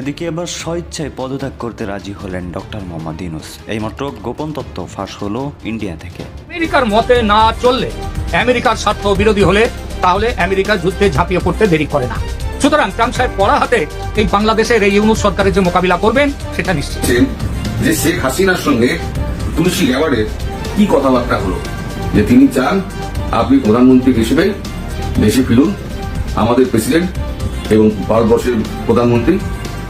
এদিকে এবার স্বইচ্ছায় পদত্যাগ করতে রাজি হলেন ডক্টর মোহাম্মদ ইউনুস। এইমাত্র গোপন তথ্য ফাঁস হলো ইন্ডিয়া থেকে। আমেরিকার মতে না চললে আমেরিকার স্বার্থ বিরোধী হলে তাহলে আমেরিকা যুদ্ধে ঝাঁপিয়ে পড়তে দেরি করে না। সুতরাং ট্রাম্প সাহেব পড়া হাতে এই বাংলাদেশের এই ইউনুস সরকারের যে মোকাবিলা করবেন সেটা নিশ্চিত। যে শেখ হাসিনার সঙ্গে তুলসী গ্যাবার্ডের কি কথাবার্তা হলো? যে তিনি চান আপনি প্রধানমন্ত্রী হিসেবে দেশে ফিরুন আমাদের প্রেসিডেন্ট এবং ভারতবর্ষের প্রধানমন্ত্রী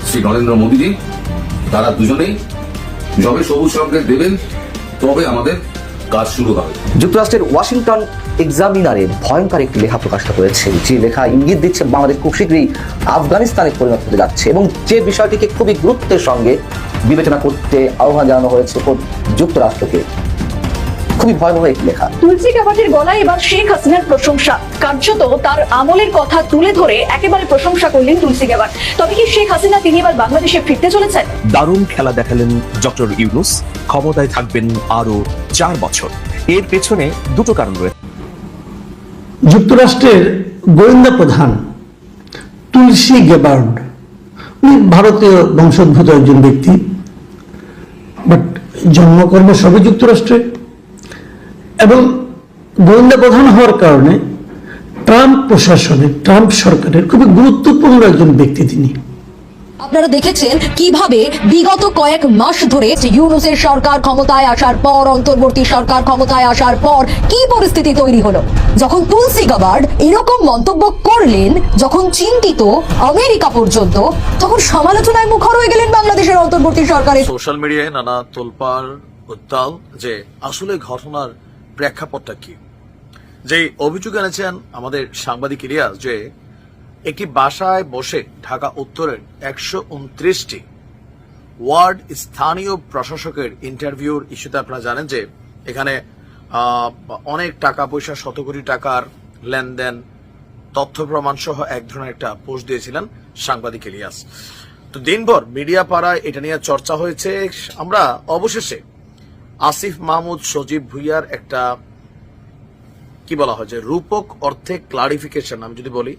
শ্রী নরেন্দ্র মোদীজি, তারা দুজনেই যবে সবুজ সংকেত দেবেন, তবে আমাদের কাজ শুরু হবে। যুক্তরাষ্ট্রের ওয়াশিংটন এক্সামিনারে ভয়ঙ্কর একটি লেখা প্রকাশ করেছে। যে লেখা ইঙ্গিত দিচ্ছে, বাংলাদেশ খুব শীঘ্রই আফগানিস্তানে পরিণত হতে যাচ্ছে এবং যে বিষয়টিকে খুবই গুরুত্বের সঙ্গে বিবেচনা করতে আহ্বান জানানো হয়েছে যুক্তরাষ্ট্রকে। খুবই ভয়াবহ একটি লেখা। তুলসী কাবাটের গলায় এবার শেখ হাসিনার প্রশংসা। কার্যত তার আমলের কথা তুলে ধরে একেবারে প্রশংসা করলেন তুলসী কাবাট তবে কি শেখ হাসিনা তিনি এবার বাংলাদেশে ফিরতে চলেছেন? দারুণ খেলা দেখালেন ডক্টর ইউনুস। ক্ষমতায় থাকবেন আরও চার বছর। এর পেছনে দুটো কারণ রয়েছে যুক্তরাষ্ট্রের গোয়েন্দা প্রধান তুলসী গেবার্ড। উনি ভারতীয় বংশোদ্ভূত একজন ব্যক্তি বাট জন্মকর্ম সবই যুক্তরাষ্ট্রে এবং গোয়েন্দা প্রধান হওয়ার কারণে ট্রাম্প প্রশাসনের ট্রাম্প সরকারের খুবই গুরুত্বপূর্ণ একজন ব্যক্তি তিনি। আপনারা দেখেছেন কীভাবে বিগত কয়েক মাস ধরে ইউনুসের সরকার ক্ষমতায় আসার পর অন্তর্বর্তী সরকার ক্ষমতায় আসার পর কি পরিস্থিতি তৈরি হলো? যখন তুলসি গাবার্ড এরকম মন্তব্য করলেন যখন চিন্তিত আমেরিকা পর্যন্ত তখন সমালোচনায় মুখর হয়ে গেলেন বাংলাদেশের অন্তর্বর্তী সরকারের। সোশ্যাল মিডিয়ায় নানা তোলপাড় উত্তাল যে আসলে ঘটনার প্রেক্ষাপটটা কি? যে অভিযোগ এনেছেন আমাদের সাংবাদিক ইলিয়াস যে একটি বাসায় বসে ঢাকা উত্তরের একশো উনত্রিশটি ওয়ার্ড স্থানীয় প্রশাসকের ইন্টারভিউর ইস্যুতে আপনারা জানেন যে এখানে অনেক টাকা পয়সা শত কোটি টাকার লেনদেন, তথ্য প্রমাণ সহ এক ধরনের একটা পোস্ট দিয়েছিলেন সাংবাদিক ইলিয়াস। তো দিনভর মিডিয়া পাড়ায় এটা নিয়ে চর্চা হয়েছে। আমরা অবশেষে আসিফ মাহমুদ সজীব ভুইয়ার একটা, কি বলা হয় যে, রূপক অর্থে ক্লারিফিকেশন আমি যদি বলি।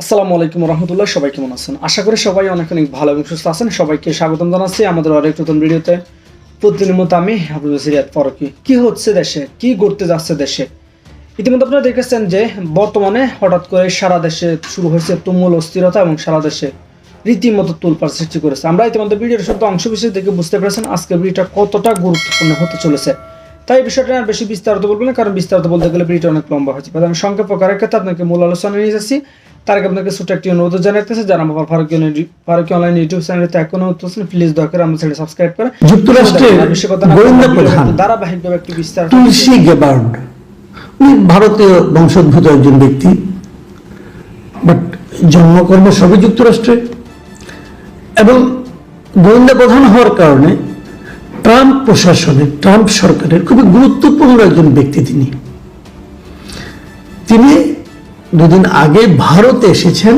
আসসালামু আলাইকুম রহমতুল্লাহ, সবাই কেমন আছেন? আশা করি সবাই অনেক অনেক ভালো এবং সুস্থ আছেন। সবাইকে স্বাগতম জানাচ্ছি আমাদের আরেক নতুন ভিডিওতে। প্রতিদিনের মতো আমি আবুল সিরিয়াত ফরকি। কি হচ্ছে দেশে? কি ঘটতে যাচ্ছে দেশে? ইতিমধ্যে আপনারা দেখেছেন যে বর্তমানে হঠাৎ করে সারা দেশে শুরু হয়েছে তুমুল অস্থিরতা এবং সারা দেশে রীতিমতো তুলপার সৃষ্টি করেছে। আমরা ইতিমধ্যে ভিডিওর শুধু অংশ বিশেষ দেখে বুঝতে পেরেছেন আজকে ভিডিওটা কতটা গুরুত্বপূর্ণ হতে চলেছে। তাই বিষয়টা আর বেশি বিস্তারিত বলব না কারণ বিস্তারিত বলতে গেলে ভিডিওটা অনেক লম্বা হচ্ছে আমি সংক্ষেপ প্রকারের ক্ষেত্রে আপনাকে মূল আলোচনা নিয়ে যাচ্ছি তার আগে আপনাকে ছোট একটি অনুরোধ জানাতেছে যারা আমার ফারুকি ফারুকি অনলাইন ইউটিউব চ্যানেলতে এখনও উঠতেছেন প্লিজ দয়া করে আমার চ্যানেল সাবস্ক্রাইব করে যুক্তরাষ্ট্রের গোয়েন্দা প্রধান ধারাবাহিকভাবে একটি বিস্তারিত তুলসী গেবার্ড। উনি ভারতীয় বংশোদ্ভূত একজন ব্যক্তি বাট জন্মকর্ম সবই যুক্তরাষ্ট্রে এবং গোয়েন্দা প্রধান হওয়ার কারণে ট্রাম্প প্রশাসনের ট্রাম্প সরকারের খুবই গুরুত্বপূর্ণ একজন ব্যক্তি তিনি। তিনি দুদিন আগে ভারতে এসেছেন।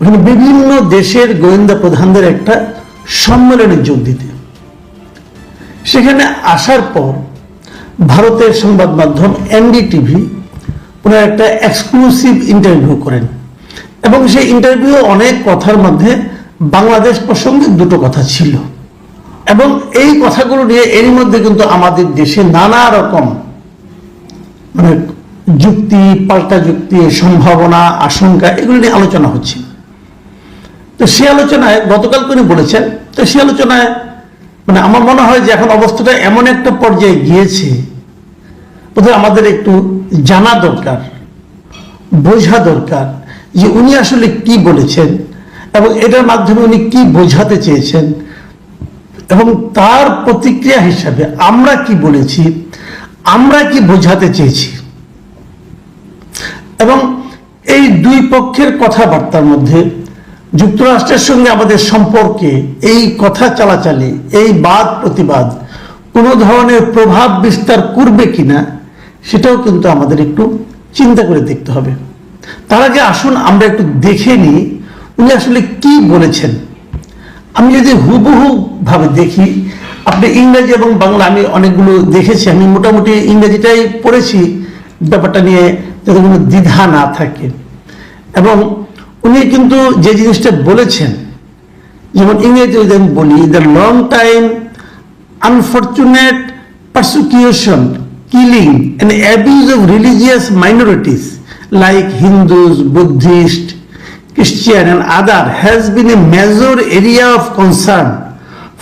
ওখানে বিভিন্ন দেশের গোয়েন্দা প্রধানদের একটা সম্মেলনে যোগ দিতে। সেখানে আসার পর ভারতের সংবাদ মাধ্যম এনডিটিভি ওনার একটা এক্সক্লুসিভ ইন্টারভিউ করেন। এবং সেই ইন্টারভিউ অনেক কথার মধ্যে বাংলাদেশ প্রসঙ্গে দুটো কথা ছিল। এবং এই কথাগুলো নিয়ে এরই মধ্যে কিন্তু আমাদের দেশে নানা রকম মানে যুক্তি, পাল্টা যুক্তি, সম্ভাবনা, আশঙ্কা, এগুলো নিয়ে আলোচনা হচ্ছে তো সে আলোচনায় গতকাল উনি বলেছেন, তো সে আলোচনায় মানে আমার মনে হয় যে এখন অবস্থাটা এমন একটা পর্যায়ে গিয়েছে, বোধহয় আমাদের একটু জানা দরকার, বোঝা দরকার যে উনি আসলে কি বলেছেন। এবং এটার মাধ্যমে উনি কি বোঝাতে চেয়েছেন এবং তার প্রতিক্রিয়া হিসাবে আমরা কি বলেছি, আমরা কি বোঝাতে চেয়েছি। এবং এই দুই পক্ষের কথাবার্তার মধ্যে যুক্তরাষ্ট্রের সঙ্গে আমাদের সম্পর্কে এই কথা চালাচালি, এই বাদ প্রতিবাদ কোনো ধরনের প্রভাব বিস্তার করবে কিনা সেটাও কিন্তু আমাদের একটু চিন্তা করে দেখতে হবে। তার আগে আসুন আমরা একটু দেখে নিই উনি আসলে কি বলেছেন? আমি যদি হুবহু ভাবে দেখি, আপনি ইংরেজি এবং বাংলা আমি অনেকগুলো দেখেছি, আমি মোটামুটি ইংরেজিটাই পড়েছি, ব্যাপারটা নিয়ে যাতে কোনো দ্বিধা না থাকে। এবং উনি কিন্তু যে জিনিসটা বলেছেন, যেমন ইংরেজি যদি আমি বলি the long time unfortunate persecution killing and abuse of religious minorities like Hindus Buddhist Christian and other has been a major area of concern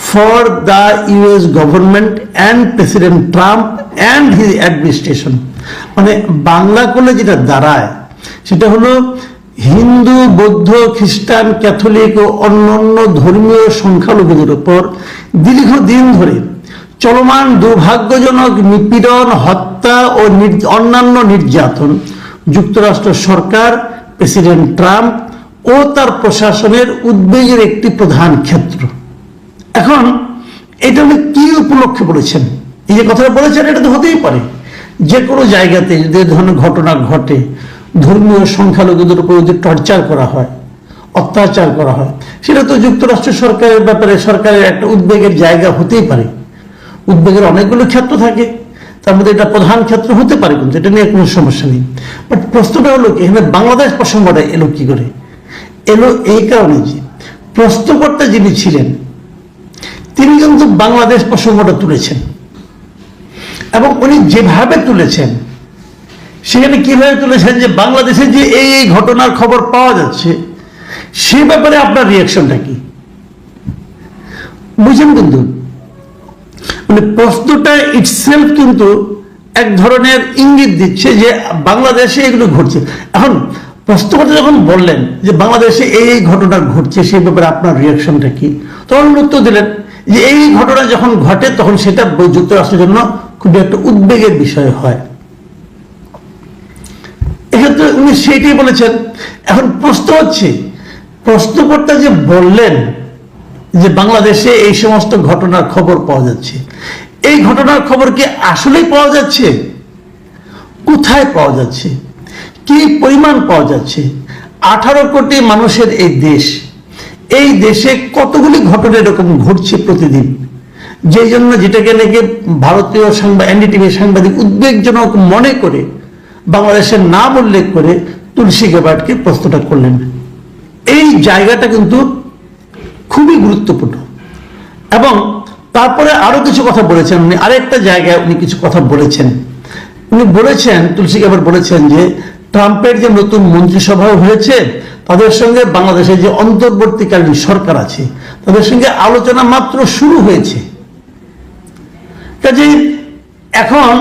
for the US government and President Trump and his administration. মানে বাংলা করলে যেটা দাঁড়ায়, সেটা হলো হিন্দু, বৌদ্ধ, খ্রিস্টান, Catholic ও অন্যান্য ধর্মীয় সংখ্যালঘুদের উপর দীর্ঘদিন ধরে চলমান দুর্ভাগ্যজনক নিপীড়ন, হত্যা ও অন্যান্য নির্যাতন যুক্তরাষ্ট্র সরকার প্রেসিডেন্ট ট্রাম্প ও তার প্রশাসনের উদ্বেগের একটি প্রধান ক্ষেত্র। এখন, এটা উনি কি উপলক্ষে বলেছেন? এই যে কথাটা বলেছেন, এটা তো হতেই পারে। যে কোনো জায়গাতে যদি ধরনের ঘটনা ঘটে, ধর্মীয় সংখ্যালঘুদের উপর যদি টর্চার করা হয়, অত্যাচার করা হয়, সেটা তো যুক্তরাষ্ট্র সরকারের ব্যাপারে, সরকারের একটা উদ্বেগের জায়গা হতেই পারে। উদ্বেগের অনেকগুলো ক্ষেত্র থাকে। তার মধ্যে এটা প্রধান ক্ষেত্র হতে পারে, কিন্তু এটা নিয়ে কোনো সমস্যা নেই। বাট প্রশ্নটা হলো কি, এখানে বাংলাদেশ প্রসঙ্গটা এলো কি করে? এলো এই কারণে যে প্রশ্নকর্তা যিনি ছিলেন, তিনি কিন্তু বাংলাদেশ প্রসঙ্গটা তুলেছেন। এবং উনি যেভাবে তুলেছেন, সেখানে কীভাবে তুলেছেন যে বাংলাদেশে যে এই এই ঘটনার খবর পাওয়া যাচ্ছে, সে ব্যাপারে আপনার রিয়াকশনটা কি? বুঝেন কিন্তু মানে প্রশ্নটা ইটসেলফ কিন্তু এক ধরনের ইঙ্গিত দিচ্ছে যে বাংলাদেশে এগুলো ঘটছে। এখন প্রশ্নকর্তা যখন বললেন যে বাংলাদেশে এই এই ঘটনা ঘটছে সেই ব্যাপারে আপনার রিয়াকশনটা কি? তখন উত্তর দিলেন যে এই ঘটনা যখন ঘটে, তখন সেটা যুক্তরাষ্ট্রের জন্য খুবই একটা উদ্বেগের বিষয় হয়। এক্ষেত্রে উনি সেইটাই বলেছেন। এখন প্রশ্ন হচ্ছে, প্রশ্নকর্তা যে বললেন যে বাংলাদেশে এই সমস্ত ঘটনার খবর পাওয়া যাচ্ছে, এই ঘটনার খবর কি আসলেই পাওয়া যাচ্ছে? কোথায় পাওয়া যাচ্ছে? কি পরিমাণ পাওয়া যাচ্ছে? আঠারো কোটি মানুষের এই দেশ। এই দেশে কতগুলি ঘটনা এরকম ঘটছে প্রতিদিন? যেই জন্য যেটাকে নাকি ভারতীয় সাংবাদিক এনডিটিভি সাংবাদিক উদ্বেগজনক মনে করে, বাংলাদেশের নাম উল্লেখ করে তুলসী গেবাটকে প্রশ্নটা করলেন। এই জায়গাটা কিন্তু খুবই গুরুত্বপূর্ণ। এবং তারপরে আরও কিছু কথা বলেছেন উনি। আরেকটা জায়গায় উনি কিছু কথা বলেছেন। উনি বলেছেন, তুলসী আবার বলেছেন যে ট্রাম্পের যে নতুন মন্ত্রিসভা হয়েছে, তাদের সঙ্গে বাংলাদেশের যে অন্তর্বর্তীকালীন সরকার আছে, তাদের সঙ্গে আলোচনা মাত্র শুরু হয়েছে। কাজে এখন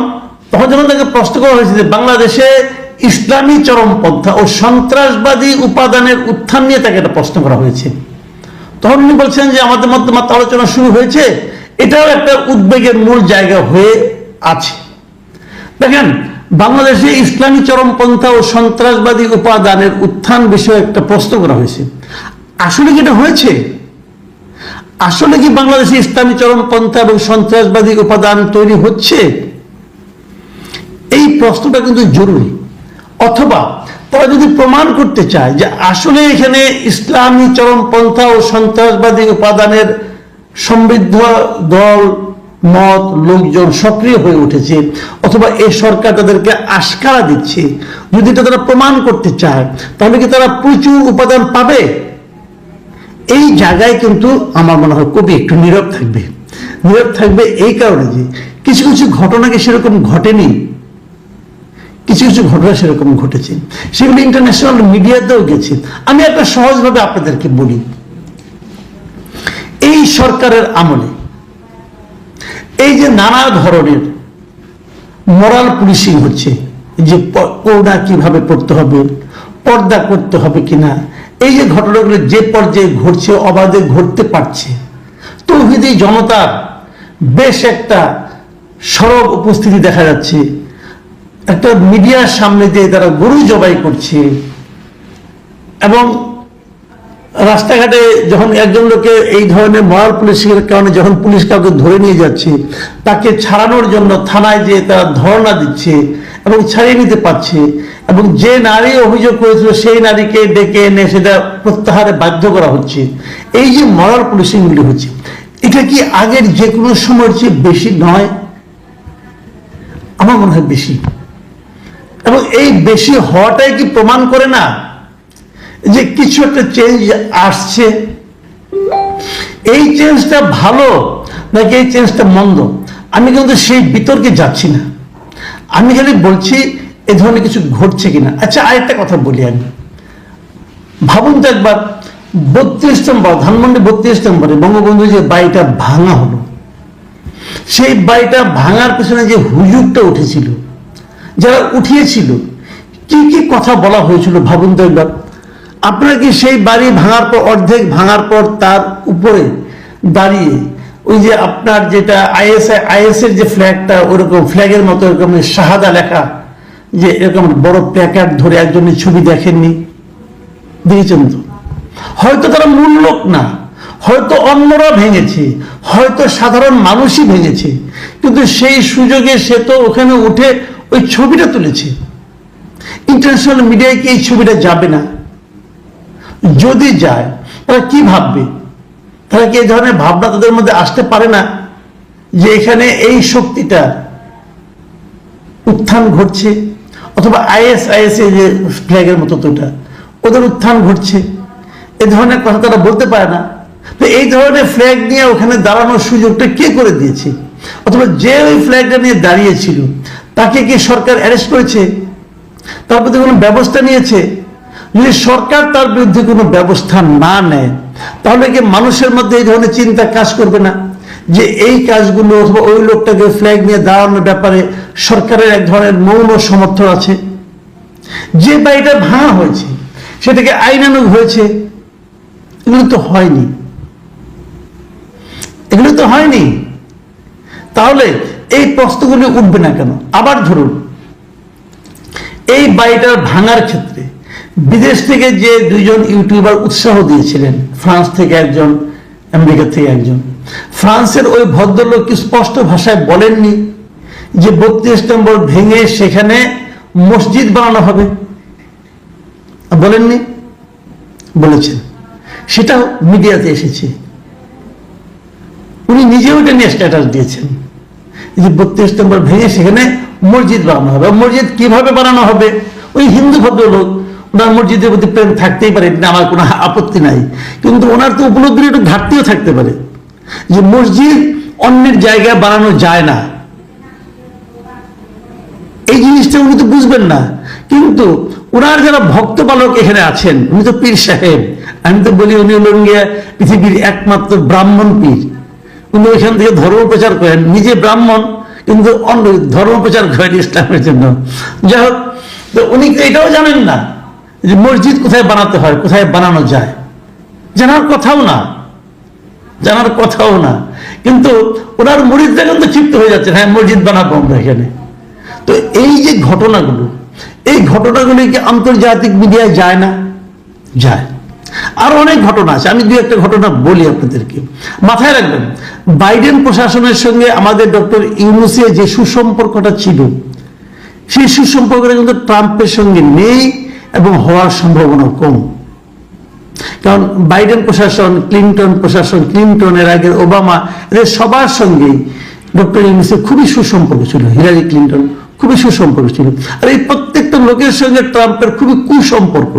তখন যখন তাকে প্রশ্ন করা হয়েছে যে বাংলাদেশে ইসলামী চরমপন্থা ও সন্ত্রাসবাদী উপাদানের উত্থান নিয়ে তাকে একটা প্রশ্ন করা হয়েছে, তখন উনি বলছেন যে আমাদের মধ্যে মাত্র আলোচনা শুরু হয়েছে, এটাও একটা উদ্বেগের মূল জায়গা হয়ে আছে। দেখেন বাংলাদেশে ইসলামী চরমপন্থা ও সন্ত্রাসবাদী উপাদানের উত্থান বিষয়ে একটা প্রশ্ন করা হয়েছে। আসলে কি এটা হয়েছে? আসলে কি বাংলাদেশে ইসলামী চরমপন্থা এবং সন্ত্রাসবাদী উপাদান তৈরি হচ্ছে? এই প্রশ্নটা কিন্তু জরুরি। অথবা তারা যদি প্রমাণ করতে চায় যে আসলে এখানে ইসলামী চরমপন্থা ও সন্ত্রাসবাদী উপাদানের সমৃদ্ধ দল মত লোকজন সক্রিয় হয়ে উঠেছে, অথবা এই সরকার তাদেরকে আশকারা দিচ্ছে। যদি এটা তারা প্রমাণ করতে চায়, তাহলে কি তারা প্রচুর উপাদান পাবে? এই জায়গায় কিন্তু আমার মনে হয় কবি একটু নীরব থাকবে। নীরব থাকবে এই কারণে যে কিছু কিছু ঘটনাকে সেরকম ঘটেনি। কিছু কিছু ঘটনা সেরকম ঘটেছে। সেগুলো ইন্টারন্যাশনাল মিডিয়াতেও গেছে। আমি একটা সহজভাবে আপনাদেরকে বলি। এই সরকারের আমলে এই যে নানা ধরনের মোরাল পুলিশিং হচ্ছে, যে পর্দা কীভাবে করতে হবে, পর্দা করতে হবে কিনা, এই যে ঘটনাগুলো যে পর্যায়ে ঘটছে, অবাধে ঘটতে পারছে, তৌহিদি জনতার বেশ একটা সরব উপস্থিতি দেখা যাচ্ছে। একটা মিডিয়ার সামনে দিয়ে তারা গরু জবাই করছে এবং রাস্তাঘাটে যখন একজন লোকে এই ধরনের মরাল পুলিশের কারণে যখন পুলিশ কাউকে ধরে নিয়ে যাচ্ছে, তাকে ছাড়ানোর জন্য থানায় যে তারা ধর্ণা দিচ্ছে এবং ছাড়িয়ে নিতে পারছে এবং যে নারী অভিযোগ করেছিল সেই নারীকে ডেকে এনে সেটা প্রত্যাহারে বাধ্য করা হচ্ছে। এই যে মরাল পুলিশিংগুলি হচ্ছে, এটা কি আগের যে কোনো সময়ের চেয়ে বেশি নয়? আমার মনে হয় বেশি। এবং এই বেশি হওয়াটাই কি প্রমাণ করে না? যে কিছু একটা চেঞ্জ আসছে। এই চেঞ্জটা ভালো নাকি এই চেঞ্জটা মন্দ? আমি কিন্তু সেই বিতর্কে যাচ্ছি না। আমি খালি বলছি, এ ধরনের কিছু ঘটছে কিনা? আচ্ছা আরেকটা কথা বলি আমি। ভাবুন তো একবার, বত্রিশ নম্বর, ধানমন্ডি বত্রিশ নম্বরে বঙ্গবন্ধু যে বাড়িটা ভাঙা হলো, সেই বাড়িটা ভাঙার পেছনে যে হুজুরটা উঠেছিল, যারা উঠিয়েছিল, কি কি কথা বলা হয়েছিল ভাবুন তো একবার? আপনারা কি সেই বাড়ি ভাঙার পর, অর্ধেক ভাঙার পর তার উপরে দাঁড়িয়ে ওই যে আপনার যেটা আইএস আইএস এর যে ফ্ল্যাগটা ওরকম ফ্ল্যাগের মতো এরকম শাহাদা লেখা, যে এরকম বড় প্যাকেট ধরে একজনের ছবি দেখেননি? দেখেছেন তো? হয়তো তারা মূল লোক না, হয়তো অন্যরা ভেঙেছে, হয়তো সাধারণ মানুষই ভেঙেছে, কিন্তু সেই সুযোগে সে তো ওখানে উঠে ওই ছবিটা তুলেছে। ইন্টারন্যাশনাল মিডিয়ায় কি এই ছবিটা যাবে না? যদি যায়, তারা কি ভাববে? তারা কি এই ধরনের ভাবনা তাদের মধ্যে আসতে পারে না যে এখানে এই শক্তিটা উত্থান ঘটছে? অথবা আইএস আইএস যে ফ্ল্যাগের মতো তো ওটা, ওদের উত্থান ঘটছে। এ ধরনের কথা তারা বলতে পারে না। তো এই ধরনের ফ্ল্যাগ নিয়ে ওখানে দাঁড়ানোর সুযোগটা কে করে দিয়েছে? অথবা যে ওই ফ্ল্যাগটা নিয়ে দাঁড়িয়েছিল, তাকে কি সরকার অ্যারেস্ট করেছে? তার প্রতি কোনো ব্যবস্থা নিয়েছে? যদি সরকার তার বিরুদ্ধে কোনো ব্যবস্থা না নেয়, তাহলে কি মানুষের মধ্যে এই ধরনের চিন্তা কাজ করবে না? যে এই কাজগুলো অথবা ওই লোকটাকে ফ্ল্যাগ নিয়ে দাঁড়ানোর ব্যাপারে সরকারের এক ধরনের মৌন সমর্থন আছে? যে বাড়িটা ভাঙা হয়েছে, সেটাকে আইনানুগ হয়েছে, এগুলো তো হয়নি। এগুলো তো হয়নি। তাহলে এই প্রশ্নগুলি উঠবে না কেন? আবার ধরুন, এই বাড়িটার ভাঙার ক্ষেত্রে বিদেশ থেকে যে দুইজন ইউটিউবার উৎসাহ দিয়েছিলেন, ফ্রান্স থেকে একজন, আমেরিকা থেকে একজন। ফ্রান্সের ওই ভদ্রলোক স্পষ্ট ভাষায় বলেননি যে বত্রিশ নম্বর ভেঙে সেখানে মসজিদ বানানো হবে? বলেননি? বলেছেন। সেটাও মিডিয়াতে এসেছে। উনি নিজেও এটা নিয়ে স্ট্যাটাস দিয়েছেন যে বত্রিশ নম্বর ভেঙে সেখানে মসজিদ বানানো হবে। মসজিদ কীভাবে বানানো হবে? ওই হিন্দু ভদ্রলোক ওনার মসজিদের প্রতি প্রেম থাকতেই পারে, এটা আমার কোনো আপত্তি নাই। কিন্তু ওনার তো উপলব্ধির একটু ঘাটতিও থাকতে পারে। যে মসজিদ অন্যের জায়গায় বানানো যায় না। এই জিনিসটা উনি তো বুঝবেন না। কিন্তু ওনার যারা ভক্ত বালক এখানে আছেন, উনি তো পীর সাহেব। আমি তো বলি উনি হলেন গিয়ে পৃথিবীর একমাত্র ব্রাহ্মণ পীর। উনি ওইখান থেকে ধর্ম প্রচার করেন, নিজে ব্রাহ্মণ, কিন্তু অন্য ধর্ম প্রচার করেন ইসলামের জন্য। যাই হোক, তো উনি এটাও জানেন না। যে মসজিদ কোথায় বানাতে হয়, কোথায় বানানো যায়? জানার কথাও না। জানার কথাও না। কিন্তু ওনার মরিদরা কিন্তু ক্ষিপ্ত হয়ে যাচ্ছে। হ্যাঁ মসজিদ বানাবো আমরা এখানে। তো এই যে ঘটনাগুলো, এই ঘটনাগুলি কি আন্তর্জাতিক মিডিয়ায় যায় না? যায়। আরও অনেক ঘটনা আছে। আমি দু একটা ঘটনা বলি আপনাদেরকে। মাথায় রাখবেন, বাইডেন প্রশাসনের সঙ্গে আমাদের ডক্টর ইউনুসের যে সুসম্পর্কটা ছিল, সেই সুসম্পর্কটা কিন্তু ট্রাম্পের সঙ্গে নেই। এবং হওয়ার সম্ভাবনা কম। কারণ বাইডেন প্রশাসন, ক্লিন্টন প্রশাসন, ক্লিন্টনের আগের ওবামা, এদের সবার সঙ্গেই ডক্টর ইউনুসের খুবই সুসম্পর্ক ছিল, হিলারি ক্লিন্টন খুবই সুসম্পর্ক ছিল। আর এই প্রত্যেকটা লোকের সঙ্গে ট্রাম্পের খুবই কুসম্পর্ক।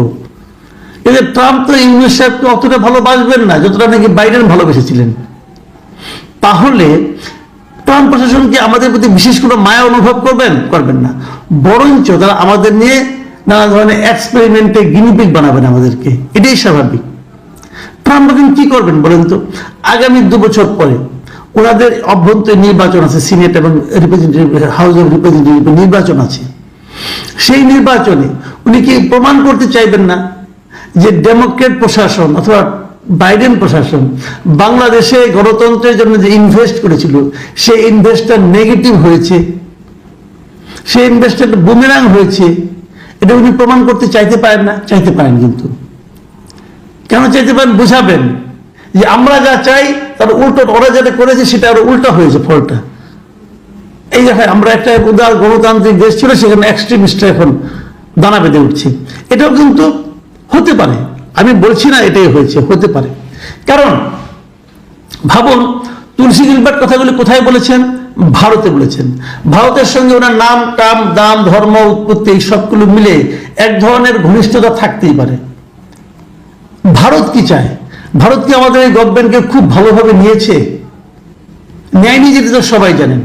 এদের ট্রাম্প তো ইউনুস অতটা ভালোবাসবেন না, যতটা নাকি বাইডেন ভালোবেসেছিলেন। তাহলে ট্রাম্প প্রশাসন কি আমাদের প্রতি বিশেষ কোনো মায়া অনুভব করবেন? করবেন না। বরঞ্চ তারা আমাদের নিয়ে নানা ধরনের এক্সপেরিমেন্টে গিনিপিক বানাবেন আমাদেরকে। এটাই স্বাভাবিক। ট্রাম্প এখন কি করবেন বলেন তো? আগামী দু বছর পরে ওনাদের অভ্যন্তরীণ নির্বাচন আছে, সিনেট এবং রিপ্রেজেন্টেটিভ হাউস অফ রিপ্রেজেন্টেটিভ নির্বাচন আছে। সেই নির্বাচনে উনি কি প্রমাণ করতে চাইবেন না যে ডেমোক্রেট প্রশাসন অথবা বাইডেন প্রশাসন বাংলাদেশে গণতন্ত্রের জন্য যে ইনভেস্ট করেছিল, সেই ইনভেস্টটা নেগেটিভ হয়েছে। সেই ইনভেস্টটা বুমেরাং হয়েছে। এটা উনি প্রমাণ করতে চাইতে পারেন না, চাইতে পারেন কিন্তু। কেন চাইতে পারেন বুঝাবেন? যে আমরা যা চাই, তার উল্টো ওরা যেটা করেছে, সেটা আরও উল্টা হয়েছে ফলটা। এই দেখে আমরা একটা উদার গণতান্ত্রিক দেশ ছিল, সেখানে এক্সট্রিমিস্টরা এখন দানা বেঁধে উঠছে। এটাও কিন্তু হতে পারে। আমি বলছি না এটাই হয়েছে, হতে পারে। কারণ, ভাবুন, তুলসী গিলবার্ট কথাগুলি কোথায় বলেছেন? ভারতে বলেছেন। ভারতের সঙ্গে ওনার নাম, টাম, দাম, ধর্ম, উৎপত্তি এই সবগুলো মিলে এক ধরনের ঘনিষ্ঠতা থাকতেই পারে। ভারত কি চায়? ভারত কি আমাদের এই গভর্নমেন্টকে খুব ভালোভাবে নিয়েছে? নেয়নি যেটা তো সবাই জানেন।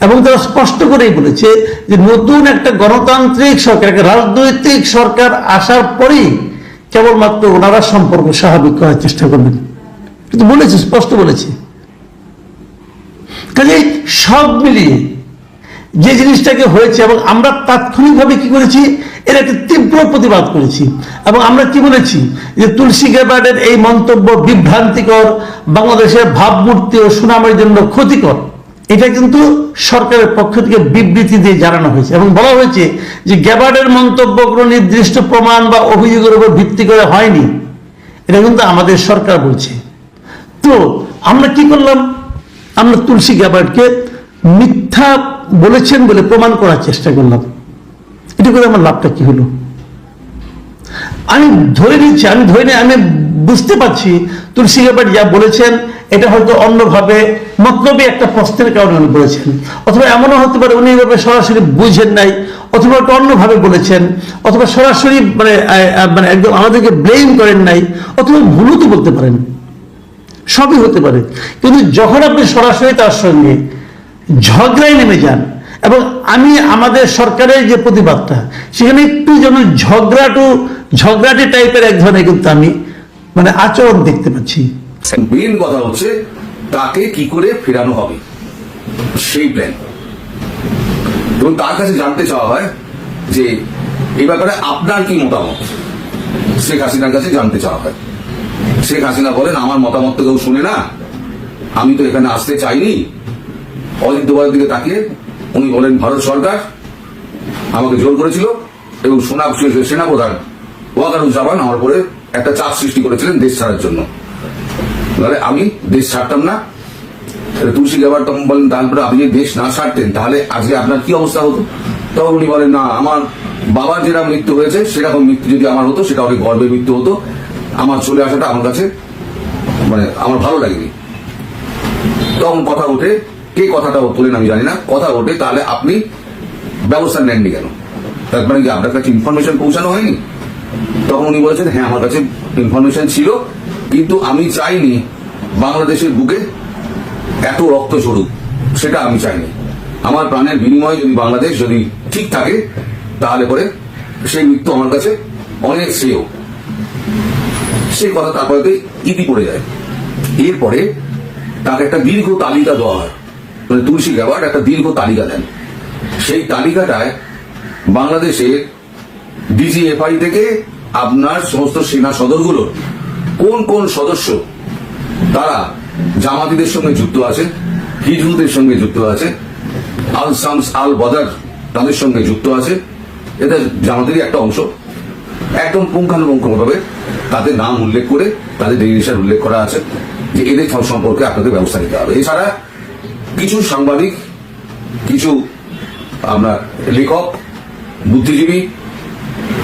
এবং তারা স্পষ্ট করেই বলেছে যে নতুন একটা গণতান্ত্রিক সরকার, একটা রাজনৈতিক সরকার আসার পরেই কেবলমাত্র ওনারা সম্পর্ক স্বাভাবিক করার চেষ্টা করবেন। কিন্তু বলেছে, স্পষ্ট বলেছে। কাজে সব মিলিয়ে যে জিনিসটাকে হয়েছে এবং আমরা তাৎক্ষণিকভাবে কি করেছি এর একটা তীব্র প্রতিবাদ করেছি। এবং আমরা কি বলেছি? যে তুলসী গ্যাবার্ডের এই মন্তব্য বিভ্রান্তিকর, বাংলাদেশের ভাবমূর্তি ও সুনামের জন্য ক্ষতিকর। এটা কিন্তু সরকারের পক্ষ থেকে বিবৃতি দিয়ে জানানো হয়েছে এবং বলা হয়েছে যে গ্যাবার্ডের মন্তব্য কোনো নির্দিষ্ট প্রমাণ বা অভিযোগের উপর ভিত্তি করে হয়নি। এটা কিন্তু আমাদের সরকার বলছে। তো আমরা কি করলাম? আমরা তুলসী গ্যাবার্ডকে মিথ্যা বলেছেন বলে প্রমাণ করার চেষ্টা করলাম। এটা করে আমার লাভটা কি হলো? আমি ধরে নিচ্ছি, আমি ধরে নিয়ে আমি বুঝতে পারছি তুলসী গ্যাবার্ড যা বলেছেন, এটা হয়তো অন্যভাবে মতলবী একটা প্রশ্নের কারণে উনি বলেছেন। অথবা এমনও হতে পারে উনি এভাবে সরাসরি বুঝেন নাই, অথবা একটা অন্যভাবে বলেছেন, অথবা সরাসরি মানে মানে একদম আমাদেরকে ব্লেম করেন নাই, অথবা ভুলও তো বলতে পারেন। সবই হতে পারে। কিন্তু যখন আপনি সরাসরি তার সঙ্গে ঝগড়ায় নেমে যান, এবং আমি, আমাদের সরকারের যে প্রতিবাদটা, সেখানে একটু যেন ঝগড়াটু, ঝগড়াটে টাইপের এক ধরনের কিন্তু আমি মানে আচরণ দেখতে পাচ্ছি। মেন কথা হচ্ছে তাকে কি করে ফেরানো হবে। সেই প্ল্যান এবং তার কাছে জানতে চাওয়া হয় যে এই ব্যাপারে আপনার কি মতামত? শেখ হাসিনার কাছে জানতে চাওয়া হয়। শেখ হাসিনা বলেন, আমার মতামত তো কেউ শুনে না। আমি তো এখানে আসতে চাইনি। অজিত দোবারের দিকে তাকিয়ে উনি বলেন, ভারত সরকার আমাকে জোর করেছিল এবং সোনা সেনাপ্রধান ওয়াকারুজ্জামান আমার উপরে একটা চাপ সৃষ্টি করেছিলেন দেশ ছাড়ার জন্য। তাহলে আমি দেশ ছাড়তাম না। তুলসী গ্যাবার তখন বলেন, তারপরে আপনি যদি দেশ না ছাড়তেন, তাহলে আজকে আপনার কি অবস্থা হতো? তখন উনি বলেন, না, আমার বাবার যেরকম মৃত্যু হয়েছে, সেরকম মৃত্যু যদি আমার হতো, সেটা অনেক গর্বের মৃত্যু হতো। আমার চলে আসাটা আমার কাছে মানে আমার ভালো লাগেনি। তখন কথা ওঠে কে কথাটা বলেন আমি জানি না, কথা ওঠে তাহলে আপনি ব্যবস্থা নেননি কেন? তার মানে কি আপনার কাছে ইনফরমেশন পৌঁছানো হয়নি? তখন উনি বলেছেন হ্যাঁ আমার কাছে ইনফরমেশন ছিল, কিন্তু আমি চাইনি বাংলাদেশের বুকে এত রক্ত ঝরুক, সেটা আমি চাইনি। আমার প্রাণের বিনিময়ে যদি বাংলাদেশ যদি ঠিক থাকে, তাহলে পরে সেই মৃত্যু আমার কাছে অনেক শ্রেয়। সেই কথা তারপরে ইতি পড়ে যায়। এরপরে তাকে একটা দীর্ঘ তালিকা দেওয়া হয়। মানে তুলসী গ্যাবার্ড একটা দীর্ঘ তালিকা দেন। সেই তালিকাটায় বাংলাদেশের ডিজিএফআই থেকে আপনার সমস্ত সেনা সদরগুলোর কোন কোন সদস্য তারা জামাতিদের সঙ্গে যুক্ত আছে হিজবুদের সঙ্গে যুক্ত আছে, আল সামস আল বদার তাদের সঙ্গে যুক্ত আছে এটা জামাতেরই একটা অংশ। একদম পুঙ্খানুপুঙ্খভাবে তাদের নাম উল্লেখ করে, তাদের ডেলিগেশন উল্লেখ করা আছে যে এদের সম্পর্কে আপনাদের ব্যবস্থা নিতে হবে। এছাড়া কিছু সাংবাদিক, কিছু আপনার লেখক, বুদ্ধিজীবী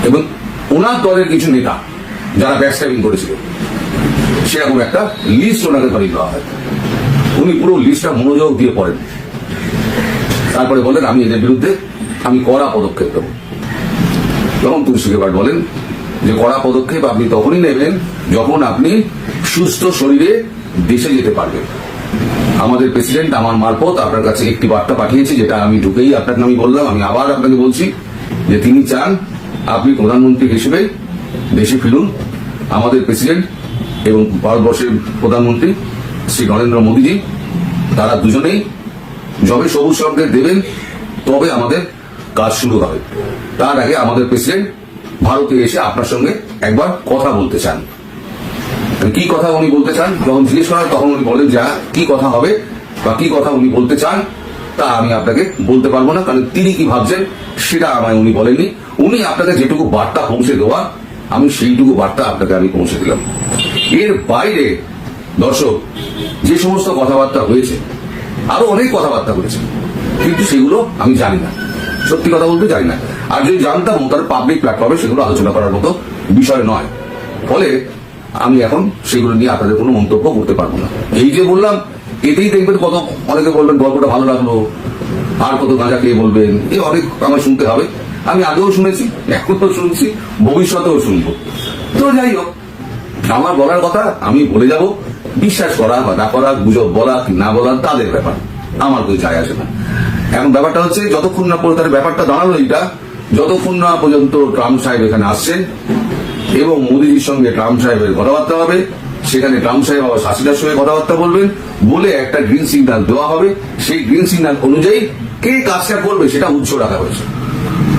এবং ওনার দলের কিছু নেতা যারা ব্যাকস্ট্যাবিং করেছিল, সেরকম একটা লিস্ট ওনাকে ধরিয়ে দেওয়া হয়। উনি পুরো লিস্টটা মনোযোগ দিয়ে পড়েন। তারপরে বলেন, আমি এদের বিরুদ্ধে, আমি কড়া পদক্ষেপ দেবো তখন তুলসী গেবার্ড বলেন যে কড়া পদক্ষেপ আপনি তখনই নেবেন যখন আপনি সুস্থ শরীরে দেশে যেতে পারবেন। আমাদের প্রেসিডেন্ট আমার মারফত আপনার কাছে একটি বার্তা পাঠিয়েছে, যেটা আমি ঢুকেই আপনাকে আমি বললাম, আমি আবার আপনাকে বলছি যে তিনি চান আপনি প্রধানমন্ত্রী হিসেবে দেশে ফিরুন। আমাদের প্রেসিডেন্ট এবং ভারতবর্ষের প্রধানমন্ত্রী শ্রী নরেন্দ্র মোদীজি, তারা দুজনেই যবে সবুজ সংকেত দেবেন, তবে আমাদের কাজ শুরু হবে। তার আগে আমাদের প্রেসিডেন্ট ভারতে এসে আপনার সঙ্গে একবার কথা বলতে চান। কি কথা উনি বলতে চান, যখন জিজ্ঞেস করা তখন উনি বলেন যা কি কথা হবে বা কি কথা উনি বলতে চান, তা আমি আপনাকে বলতে পারব না। কারণ তিনি কি ভাবছেন, সেটা আমায় উনি বলেননি। উনি আপনাকে যেটুকু বার্তা পৌঁছে দেওয়া, আমি সেইটুকু বার্তা আপনাকে আমি পৌঁছে দিলাম। এর বাইরে, দর্শক, যে সমস্ত কথাবার্তা হয়েছে, আরও অনেক কথাবার্তা হয়েছে, কিন্তু সেগুলো আমি জানি না। সত্যি কথা বলতে জানি না। আর যদি জানতাম তার পাবলিক প্ল্যাটফর্মে সেগুলো আলোচনা করার মতো বিষয় নয়। ফলে আমি এখন সেগুলো নিয়ে আপনাদের কোনো মন্তব্য করতে পারব না। এই যে বললাম, এতেই দেখবেন কত অনেকে বলবেন, গল্পটা ভালো লাগল। আর কত গাঁজা খেয়ে বলবেন। এ অনেক আমার শুনতে হবে। আমি আগেও শুনেছি এখনও শুনছি, ভবিষ্যতেও শুনব। তো যাই হোক, আমার বলার কথা আমি বলে যাব। বিশ্বাস করা বা না করা, গুজব বলা কি না বলা, তাদের ব্যাপার। আমার কিছু যায় আসে না। এখন ব্যাপারটা হচ্ছে, যতক্ষণ না পর্যন্ত ব্যাপারটা দাঁড়াল এটা যতক্ষণ না পর্যন্ত ট্রাম্প সাহেব এখানে আসছেন, এবং মোদীজির সঙ্গে ট্রাম্প সাহেবের কথাবার্তা হবে, সেখানে ট্রাম্প সাহেব আবার হাসিনার সঙ্গে কথাবার্তা বলবেন, বলে একটা গ্রিন সিগন্যাল দেওয়া হবে। সেই গ্রিন সিগন্যাল অনুযায়ী কে কাজটা করবে সেটা উৎস রাখা হয়েছে।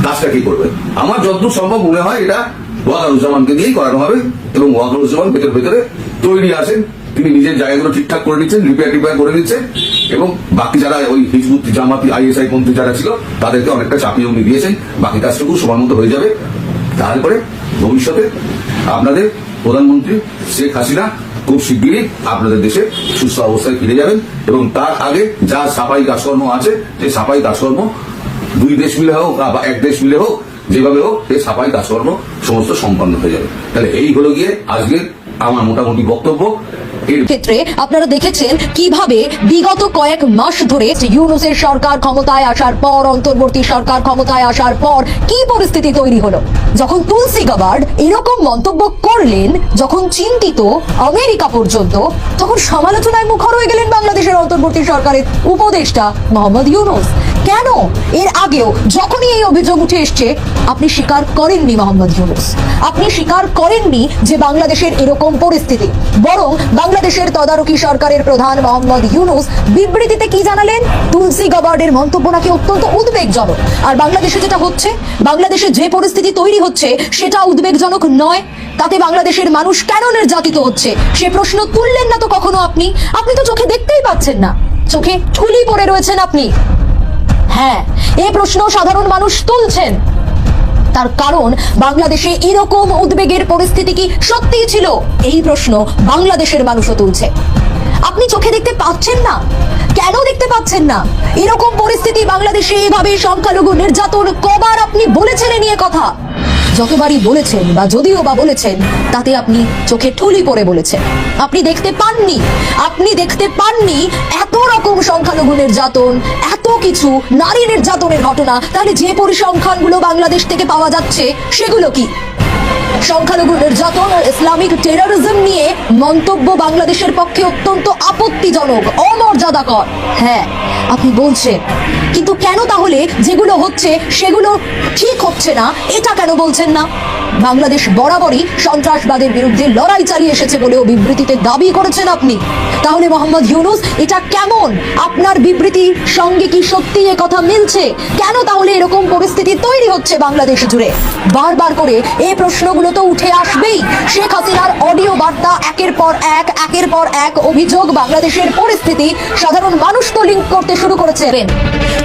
কাজটা কি করবে? আমার যতদূর সম্ভব মনে হয় এটা ওয়াকারুজ্জামানকে দিয়েই করানো হবে, এবং ওয়াকারুজ্জামান ভেতর ভেতরে তৈরি আছেন। তিনি নিজের জায়গাগুলো ঠিকঠাক করে নিচ্ছেন রিপেয়ার টিপেয়ার করে নিচ্ছেন। এবং বাকি যারা ওই হিজবুত জামাতি আইএসআই পন্থী যারা ছিল, তাদেরকে অনেকটা চাপিয়ে উনি দিয়েছেন। বাকি কাজটুকু সময় মতো হয়ে যাবে। তারপরে ভবিষ্যতে আপনাদের প্রধানমন্ত্রী শেখ হাসিনা খুব শিগগিরই আপনাদের দেশে সুস্থ অবস্থায় ফিরে যাবেন এবং তার আগে যা সাফাই কাজকর্ম আছে, সেই সাফাই কাজকর্ম দুই দেশ মিলে হোক বা এক দেশ মিলে হোক, যেভাবে হোক এই সাফাই কাজকর্ম সমস্ত সম্পন্ন হয়ে যাবে। তাহলে এই হলো গিয়ে আজকের আমার মোটামুটি বক্তব্য। ক্ষেত্রে আপনারা দেখেছেন কীভাবে বিগত কয়েক মাস ধরে ইউনুসের সরকার ক্ষমতায় আসার পর, অন্তর্বর্তী সরকার ক্ষমতায় আসার পর কি পরিস্থিতি তৈরি হলো? যখন তুলসী গাবার্ড এরকম মন্তব্য করলেন, যখন চিন্তিত আমেরিকা পর্যন্ত, তখন সমালোচনায় মুখর হয়ে গেলেন বাংলাদেশের অন্তর্বর্তী সরকারের উপদেষ্টা মোহাম্মদ ইউনুস। কেন? এর আগেও যখনই এই অভিযোগ উঠে এসছে, আপনি স্বীকার করেননি মোহাম্মদ ইউনুস। আপনি স্বীকার করেননি যে বাংলাদেশের এরকম পরিস্থিতি। বরং বাংলাদেশের তদারকি সরকারের প্রধান মোহাম্মদ ইউনুস বিবৃতিতে কি জানালেন? তুলসী গাবার্ডের মন্তব্য নাকি অত্যন্ত উদ্বেগজনক। আর বাংলাদেশে যেটা হচ্ছে, বাংলাদেশে যে পরিস্থিতি তৈরি হচ্ছে, সেটা উদ্বেগজনক নয়। তাতে বাংলাদেশের মানুষ কেন নির্যাতিত হচ্ছে? সে প্রশ্ন তুললেন না তো কখনো আপনি? আপনি তো চোখে দেখতেই পাচ্ছেন না। চোখে ঠুলি পড়ে রয়েছেন আপনি। হ্যাঁ এই প্রশ্ন সাধারণ মানুষ তুলছেন। তার কারণ, বাংলাদেশে এরকম উদ্বেগের পরিস্থিতি কি সত্যিই ছিল? এই প্রশ্ন বাংলাদেশের মানুষও তুলছে। আপনি চোখে দেখতে পাচ্ছেন না? কেন দেখতে পাচ্ছেন না? এরকম পরিস্থিতি বাংলাদেশে এভাবে সংখ্যালঘু নির্যাতন কবার আপনি বলেছেন নিয়ে কথা। যতবারই বলেছেন বা যদিও বা বলেছেন, তাতে আপনি চোখে ঠুলি পরে বলেছেন। আপনি দেখতে পাননি, আপনি দেখতে পাননি এত রকম সংখ্যালঘু নির্যাতন, এত কিছু নারী নির্যাতনের ঘটনা। তাহলে যে পরিসংখ্যানগুলো বাংলাদেশ থেকে পাওয়া যাচ্ছে, সেগুলো কি? সংখ্যালঘু নির্যাতন ও ইসলামিক টেরোরিজম নিয়ে মন্তব্য বাংলাদেশের পক্ষে অত্যন্ত আপত্তিজনক, অমর্যাদাকর। হ্যাঁ আপনি বলছেন কিন্তু কেন তাহলে যেগুলো হচ্ছে সেগুলো ঠিক হচ্ছে না? এটা কেন বলছেন না? বাংলাদেশ বরাবরই সন্ত্রাসবাদের বিরুদ্ধে লড়াই চালিয়ে এসেছে বলেও বিবৃতিতে দাবি করেছেন আপনি। তাহলে মোহাম্মদ ইউনুস, এটা কেমন? আপনার বিবৃতির সঙ্গে কি সত্যি এ কথা মিলছে? কেন তাহলে এরকম পরিস্থিতি তৈরি হচ্ছে বাংলাদেশ জুড়ে? বারবার করে এই প্রশ্নগুলো তো উঠে আসবেই। শেখ হাসিনার অডিও বার্তা একের পর এক, একের পর এক অভিযোগ বাংলাদেশের পরিস্থিতি। সাধারণ মানুষ তো লিঙ্ক করতে শুরু করেছে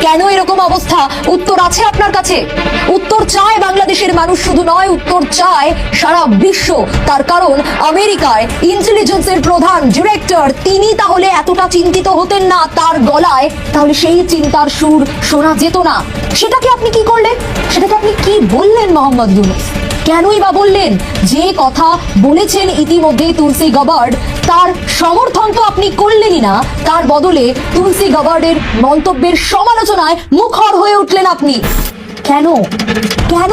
কেন এরকম অবস্থা? উত্তর আছে আপনার কাছে? উত্তর চায় বাংলাদেশের মানুষ, শুধু নয়, উত্তর চায় সারা বিশ্ব। তার কারণ, আমেরিকায় ইন্টেলিজেন্সের প্রধান ডিরেক্টর তিনি তাহলে এতটা চিন্তিত হতেন না তার গলায়। তাহলে সেই চিন্তার সুর শোনা যেত না। সেটাকে আপনি কি করলেন? সেটাকে আপনি কি বললেন, মোহাম্মদ ইউনুস? কেনই বা বললেন? যে কথা বলেছেন ইতিমধ্যে তুলসী গাবার্ড, তার সমর্থন তো আপনি করলেনই না। তার বদলে তুলসী গাবার্ডের মন্তব্যের সমালোচনায় মুখর হয়ে উঠলেন আপনি। কেন? কেন?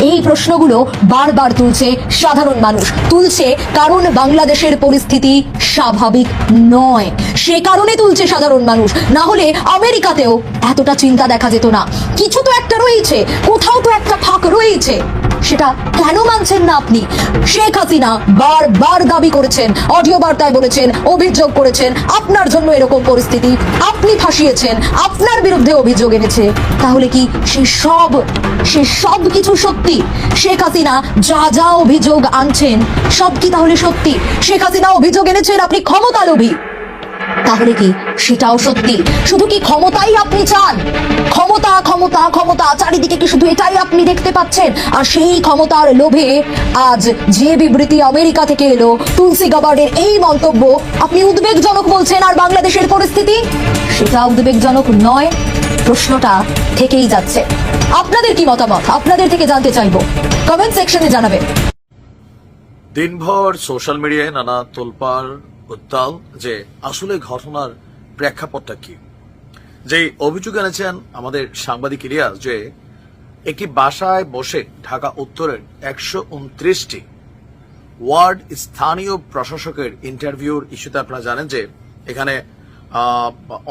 এই প্রশ্নগুলো বারবার তুলছে সাধারণ মানুষ। তুলছে কারণ বাংলাদেশের পরিস্থিতি স্বাভাবিক নয়। সে কারণে তুলছে সাধারণ মানুষ। না হলে আমেরিকাতেও এতটা চিন্তা দেখা যেত না। কিছু তো একটা রয়েছে, কোথাও তো একটা ফাঁক রয়েছে। সেটা কেন মানছেন না আপনি? শেখ হাসিনা বারবার দাবি করেছেন, অডিও বার্তায় বলেছেন, অভিযোগ করেছেন, আপনার জন্য এরকম পরিস্থিতি, আপনি ফাঁসিয়েছেন, আপনার বিরুদ্ধে অভিযোগ এনেছে। তাহলে কি সে সব সে সব কিছু সত্যি? শেখ হাসিনা যা যা অভিযোগ আনছেন, সব কি তাহলে সত্যি? শেখ হাসিনা অভিযোগ এনেছেন, আপনি ক্ষমতা লোভী তাহলে কি সেটাও সত্যি? শুধু কি ক্ষমতাই আপনি চান? ক্ষমতা ক্ষমতা ক্ষমতা, চারিদিকে কি শুধু এটাই আপনি দেখতে পাচ্ছেন? আর সেই ক্ষমতার লোভে আজ যে বিবৃতি আমেরিকা থেকে এলো, তুলসী গাবার্ডের এই মন্তব্য, আপনি উদ্বেগজনক বলছেন আর বাংলাদেশের পরিস্থিতি? সেটা উদ্বেগজনক নয়, প্রশ্নটা থেকেই যাচ্ছে। আপনাদের কি মতামত? আপনাদের থেকে জানতে চাইব। কমেন্ট সেকশনে জানাবেন। দিনভর সোশ্যাল মিডিয়ায় নানা তোলপাড় উত্তাল যে আসলে ঘটনার প্রেক্ষাপটটা কি? যে অভিযোগ এনেছেন আমাদের সাংবাদিক ইলিয়াস যে একটি বাসায় বসে ঢাকা উত্তরের একশো উনত্রিশটি ওয়ার্ড স্থানীয় প্রশাসকের ইন্টারভিউর ইস্যুতে আপনারা জানেন যে এখানে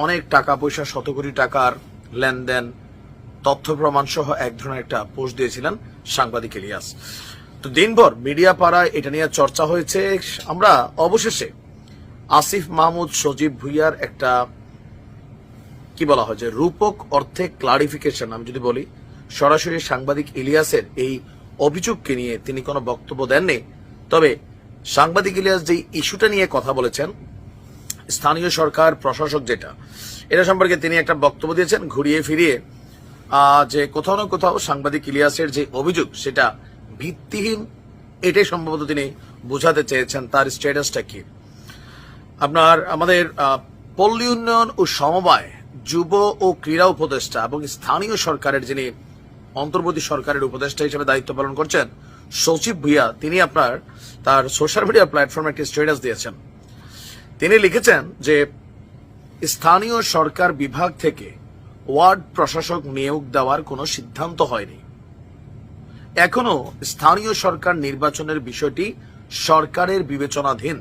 অনেক টাকা পয়সা শত কোটি টাকার লেনদেন, তথ্য প্রমাণ সহ এক ধরনের একটা পোস্ট দিয়েছিলেন সাংবাদিক ইলিয়াস। তো দিনভর মিডিয়া পাড়ায় এটা নিয়ে চর্চা হয়েছে। আমরা অবশেষে আসিফ মাহমুদ সজীব ভুইয়ার একটা, কি বলা হয় যে, রূপক অর্থে ক্লারিফিকেশন আমি যদি বলি, সরাসরি সাংবাদিক ইলিয়াসের এই অভিযোগকে নিয়ে তিনি কোনো বক্তব্য দেননি। তবে সাংবাদিক ইলিয়াস যে ইস্যুটা নিয়ে কথা বলেছেন, স্থানীয় সরকার, প্রশাসক যেটা, এটা সম্পর্কে তিনি একটা বক্তব্য দিয়েছেন ঘুরিয়ে ফিরিয়ে যে কোথাও না কোথাও সাংবাদিক ইলিয়াসের যে অভিযোগ, সেটা ভিত্তিহীন, এটাই সম্ভবত তিনি বোঝাতে চেয়েছেন, তার স্ট্যাটাসটা কি। আপনার আমাদের পল্লী উন্নয়ন ও সমবায়, যুব ও ক্রীড়া উপদেষ্টা এবং স্থানীয় সরকারের যিনি অন্তর্বর্তী সরকারের উপদেষ্টা হিসেবে দায়িত্ব পালন করছেন, সচিব ভুইয়া, তিনি আপনার তার সোশ্যাল মিডিয়া প্ল্যাটফর্মে একটি স্ট্যাটাস দিয়েছেন। তিনি লিখেছেন যে, স্থানীয় সরকার বিভাগ থেকে ওয়ার্ড প্রশাসক নিয়োগ দেওয়ার কোনো সিদ্ধান্ত হয়নি। এখনও স্থানীয় সরকার নির্বাচনের বিষয়টি সরকারের বিবেচনাধীন।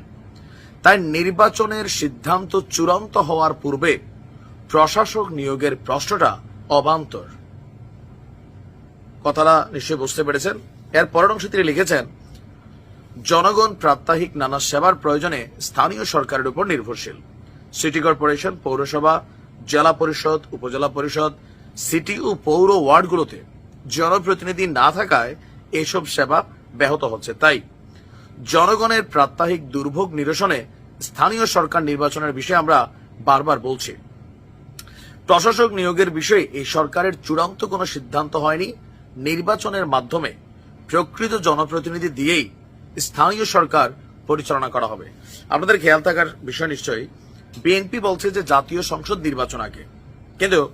তাই নির্বাচনের সিদ্ধান্ত চূড়ান্ত হওয়ার পূর্বে প্রশাসক নিয়োগের প্রশ্নটা অবান্তর। কথাটা নিশ্চয়ই বুঝতে পেরেছেন। এর পরের অংশে তিনি লিখেছেন, জনগণ প্রাত্যহিক নানা সেবার প্রয়োজনে স্থানীয় সরকারের উপর নির্ভরশীল। সিটি কর্পোরেশন, পৌরসভা, জেলা পরিষদ, উপজেলা পরিষদ, সিটি ও পৌর ওয়ার্ডগুলোতে জনপ্রতিনিধি না থাকায় এসব সেবা ব্যাহত হচ্ছে। তাই জনগণের প্রাত্যহিক দুর্ভোগ নিরসনে স্থানীয় সরকার নির্বাচনের বিষয়ে আমরা বারবার বলছি। প্রশাসক নিয়োগের বিষয়ে এই সরকারের চূড়ান্ত কোনো সিদ্ধান্ত হয়নি। নির্বাচনের মাধ্যমে প্রকৃত জনপ্রতিনিধি দিয়েই স্থানীয় সরকার পরিচালনা করা হবে। আপনাদের খেয়াল থাকার বিষয় নিশ্চয়ই, বিএনপি বলছে যে জাতীয় সংসদ নির্বাচন আগে। কিন্তু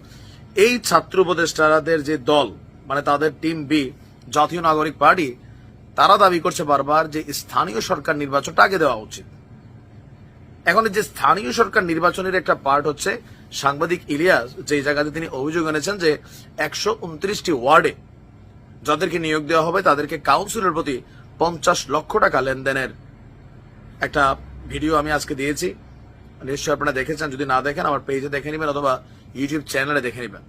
এই ছাত্র উপদেষ্টাদের যে দল মানে তাদের টিম বি, জাতীয় নাগরিক পার্টি তারা দাবি করছে বারবার যে স্থানীয় সরকার নির্বাচনটা আগে দেওয়া উচিত। এখন যে স্থানীয় সরকার নির্বাচনের একটা পার্ট হচ্ছে, সাংবাদিক ইলিয়াস যে জায়গাতে তিনি অভিযোগ এনেছেন যে একশো উনত্রিশটি ওয়ার্ডে যাদেরকে নিয়োগ দেওয়া হবে তাদেরকে কাউন্সিলের প্রতি পঞ্চাশ লক্ষ টাকা লেনদেনের একটা ভিডিও আমি আজকে দিয়েছি। নিশ্চয়ই আপনারা দেখেছেন, যদি না দেখেন আমার পেজে দেখে নেবেন অথবা ইউটিউব চ্যানেলে দেখে নেবেন।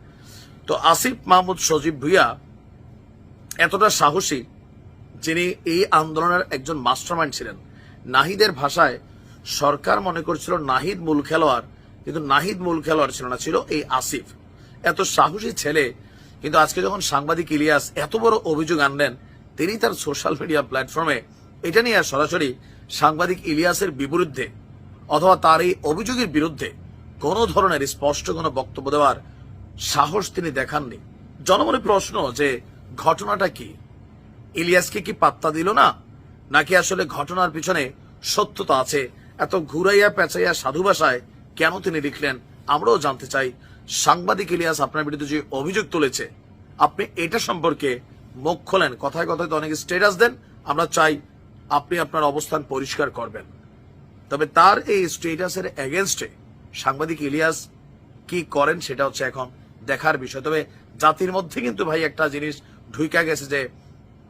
তো আসিফ মাহমুদ সজীব ভুইয়া এতটা সাহসী যিনি এই আন্দোলনের একজন মাস্টারমাইন্ড ছিলেন। নাহিদের ভাষায় সরকার মনে করছিল নাহিদ মূল খেলোয়াড়, কিন্তু নাহিদ মূল খেলোয়াড় ছিল না, ছিল এই আসিফ। এত সাহসী ছেলে, কিন্তু আজকে যখন সাংবাদিক ইলিয়াস এত বড় অভিযোগ আনলেন, তিনি তার সোশ্যাল মিডিয়া প্ল্যাটফর্মে এটা নিয়ে সরাসরি সাংবাদিক ইলিয়াসের বিরুদ্ধে অথবা তার এই অভিযোগের বিরুদ্ধে কোনো ধরনের স্পষ্ট কোনো বক্তব্য দেওয়ার সাহস তিনি দেখাননি। জনমনে প্রশ্ন যে ঘটনাটা কি? ইলিয়াসকে কি পাত্তা দিল না? নাকি আসলে ঘটনার পিছনে সত্যতা আছে? এত ঘুরাইয়া পেঁচাইয়া সাধু ভাষায় কেন তিনি লিখলেন? আমরাও জানতে চাই। সাংবাদিক ইলিয়াস আপনার বিরুদ্ধে যে অভিযোগ তুলেছে, আপনি এটা সম্পর্কে মুখ খোলেন। কথায় কথায় তো অনেকে স্টেটাস দেন। আমরা চাই আপনি আপনার অবস্থান পরিষ্কার করবেন। তবে তার এই স্টেটাসের এগেনস্টে সাংবাদিক ইলিয়াস কি করেন সেটা হচ্ছে এখন দেখার বিষয়। তবে জাতির মধ্যে কিন্তু ভাই একটা জিনিস ঢুইকা গেছে যে